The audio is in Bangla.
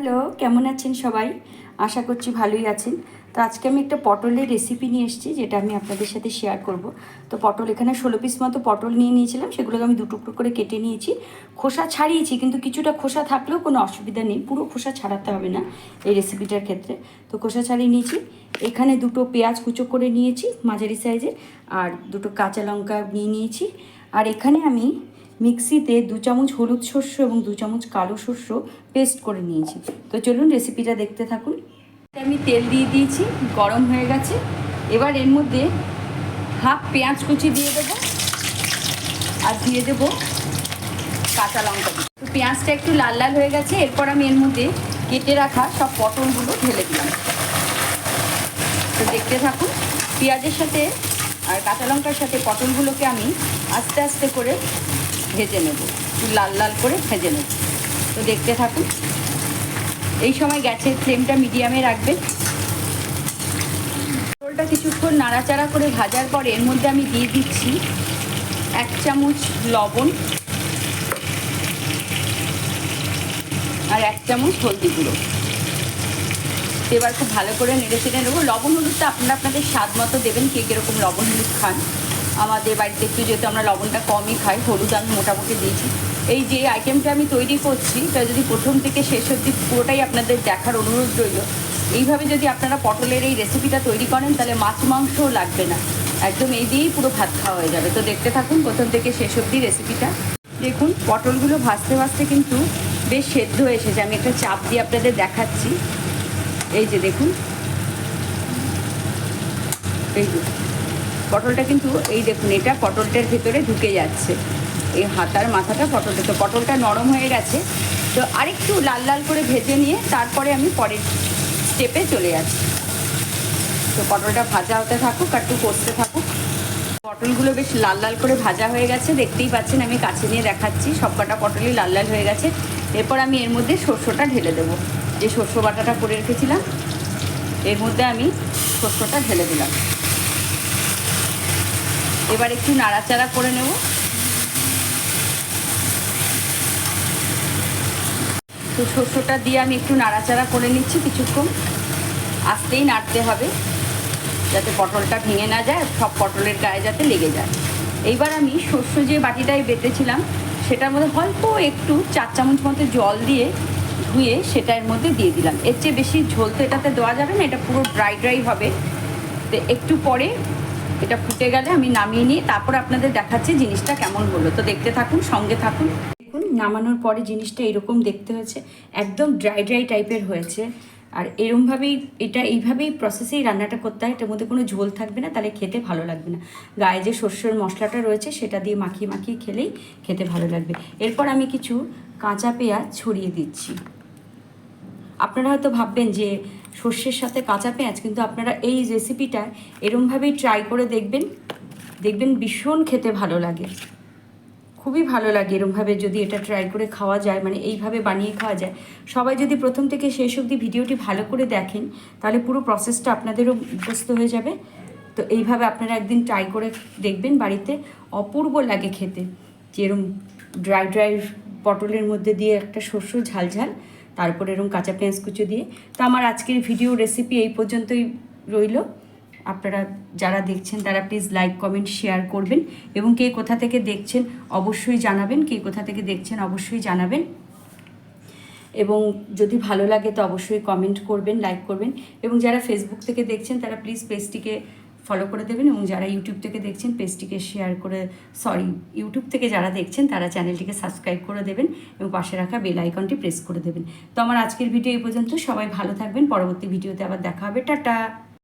হ্যালো, কেমন আছেন সবাই? আশা করছি ভালোই আছেন। তো আজকে আমি একটা পটলের রেসিপি নিয়ে এসেছি, যেটা আমি আপনাদের সাথে শেয়ার করব। তো পটল, এখানে ষোলো পিস মতো পটল নিয়ে নিয়েছিলাম, সেগুলোকে আমি দু টুকরো করে কেটে নিয়েছি। খোসা ছাড়িয়েছি, কিন্তু কিছুটা খোসা থাকলেও কোনো অসুবিধা নেই, পুরো খোসা ছাড়াতে হবে না এই রেসিপিটার ক্ষেত্রে। তো খোসা ছাড়িয়ে নিয়েছি, এখানে দুটো পেঁয়াজ কুচো করে নিয়েছি মাঝারি সাইজের আর দুটো কাঁচা লঙ্কা নিয়ে নিয়েছি। আর এখানে আমি মিক্সিতে দু চামচ হলুদ শস্য এবং দু চামচ কালো শস্য পেস্ট করে নিয়েছি। তো চলুন রেসিপিটা দেখতে থাকুন। আমি তেল দিয়ে দিয়েছি, গরম হয়ে গেছে। এবার এর মধ্যে হাফ পেঁয়াজ কুচি দিয়ে দেবো আর দিয়ে দেবো কাঁচা লঙ্কা তো পেঁয়াজটা একটু লাল লাল হয়ে গেছে, এরপর আমি এর মধ্যে কেটে রাখা সব পটলগুলো ঢেলে দিলাম। তো দেখতে থাকুন, পেঁয়াজের সাথে আর কাঁচা লঙ্কার সাথে পটলগুলোকে আমি আস্তে আস্তে করে ভেজে নেব। লাল লাল করে ভেজে নেব। তো দেখতে থাকুন। এই সময় গ্যাসের ফ্লেমটা মিডিয়ামে রাখবেন পটলটা কিছুক্ষণ নাড়াচাড়া করে ভাজার পর এর মধ্যে আমি দিয়ে দিচ্ছি এক চামচ লবণ আর এক চামচ হলদি গুঁড়ো। এবার খুব ভালো করে নেড়ে চেড়ে নেব। লবণ হলুদটা আপনারা আপনাদের স্বাদ মতো দেবেন কে কীরকম লবণ হলুদ খান। আমাদের বাড়িতে একটু যেহেতু আমরা লবণটা কমই খাই, হলুদ আমি মোটামুটি দিয়েছি। এই যে আইটেমটা আমি তৈরি করছি তা যদি প্রথম থেকে শেষ অবধি পুরোটাই আপনাদের দেখার অনুরোধ রইল। এইভাবে যদি আপনারা পটলের এই রেসিপিটা তৈরি করেন, তাহলে মাছ মাংসও লাগবে না। একদম এই দিয়েই পুরো ভাত খাওয়া হয়ে যাবে। তো দেখতে থাকুন প্রথম থেকে শেষ অবধি রেসিপিটা দেখুন, পটলগুলো ভাজতে ভাজতে কিন্তু বেশ সেদ্ধ এসেছে। আমি একটা চাপ দিয়ে আপনাদের দেখাচ্ছি। এই যে দেখুন। এই যে। পটলটা কিন্তু এই দেখুন, এটা পটলটার ভেতরে ঢুকে যাচ্ছে। এই হাতার মাথাটা পটলটা, তো পটলটা নরম হয়ে গেছে। তো আরেকটু লাল লাল করে ভেজে নিয়ে তারপরে আমি পরের স্টেপে চলে যাচ্ছি। তো পটলটা ভাজা হতে থাকুক একটু কষতে থাকুক। পটলগুলো বেশ লাল লাল করে ভাজা হয়ে গেছে, দেখতেই পাচ্ছেন, আমি কাছে নিয়ে দেখাচ্ছি। সব কটা পটলই লাল লাল হয়ে গেছে। এরপর আমি এর মধ্যে শস্যটা ঢেলে দেবো। যে শস্য বাটাটা করে রেখেছিলাম, এর মধ্যে আমি শস্যটা ঢেলে দিলাম। এবার একটু নাড়াচাড়া করে নেব। তো শস্যটা দিয়ে আমি একটু নাড়াচাড়া করে নিচ্ছি কিছুক্ষণ। আস্তেই নাড়তে হবে, যাতে পটলটা ভেঙে না যায়, সব পটলের গায়ে যাতে লেগে যায়। এইবার আমি শস্য যে বাটিটায় বেটেছিলাম, সেটার মধ্যে অল্প একটু চার চামচ মতো জল দিয়ে ধুয়ে সেটার মধ্যে দিয়ে দিলাম। এর চেয়ে বেশি ঝোল তো এটাতে দেওয়া যাবে না, এটা পুরো ড্রাই ড্রাই হবে। তো একটু পরে এটা ফুটে গেলে আমি নামিয়ে নিয়ে তারপর আপনাদের দেখাচ্ছি জিনিসটা কেমন হলো। তো দেখতে থাকুন, সঙ্গে থাকুন। দেখুন, নামানোর পরে জিনিসটা এরকম দেখতে হয়েছে, একদম ড্রাই ড্রাই টাইপের হয়েছে। আর এরমভাবেই, এটা এইভাবেই প্রসেসেই রান্নাটা করতে হয়, এটার মধ্যে কোনো ঝোল থাকবে না, তাহলে খেতে ভালো লাগবে না। গায়ে যে শস্যের মশলাটা রয়েছে, সেটা দিয়ে মাখিয়ে মাখিয়ে খেলেই খেতে ভালো লাগবে। এরপর আমি কিছু কাঁচা পেঁয়াজ ছড়িয়ে দিচ্ছি। আপনারা হয়তো ভাববেন যে সর্ষের সাথে কাঁচা পেঁয়াজ, কিন্তু আপনারা এই রেসিপিটা এরমভাবেই ট্রাই করে দেখবেন। দেখবেন ভীষণ খেতে ভালো লাগে। খুবই ভালো লাগে এরমভাবে যদি এটা ট্রাই করে খাওয়া যায় মানে এইভাবে বানিয়ে খাওয়া যায়। সবাই যদি প্রথম থেকে শেষ অবধি ভিডিওটি ভালো করে দেখেন, তাহলে পুরো প্রসেসটা আপনাদেরও মুখস্থ হয়ে যাবে। তো এইভাবে আপনারা একদিন ট্রাই করে দেখবেন বাড়িতে। অপূর্ব লাগে খেতে। যেরম ড্রাই ড্রাই পটলের মধ্যে দিয়ে একটা শস্য ঝালঝাল তারপর এরকম কাঁচা পেঁয়াজ কুচো দিয়ে। তো আমার আজকের ভিডিও রেসিপি এই পর্যন্তই রইল। আপনারা যারা দেখছেন, তারা প্লিজ লাইক কমেন্ট শেয়ার করবেন এবং কে কোথা থেকে দেখছেন অবশ্যই জানাবেন। কে কোথা থেকে দেখছেন অবশ্যই জানাবেন। এবং যদি ভালো লাগে তো অবশ্যই কমেন্ট করবেন লাইক করবেন। এবং যারা ফেসবুক থেকে দেখছেন, তারা প্লিজ পেজটিকে ফলো করে দেবেন এবং যারা ইউটিউব থেকে দেখছেন পেজটিকে শেয়ার করে সরি ইউটিউব থেকে যারা দেখছেন, তারা চ্যানেলটিকে সাবস্ক্রাইব করে দেবেন এবং পাশে রাখা বেল আইকনটি প্রেস করে দেবেন। তো আমার আজকের ভিডিও এই পর্যন্ত। সবাই ভালো থাকবেন। পরবর্তী ভিডিওতে আবার দেখা হবে। টাটা!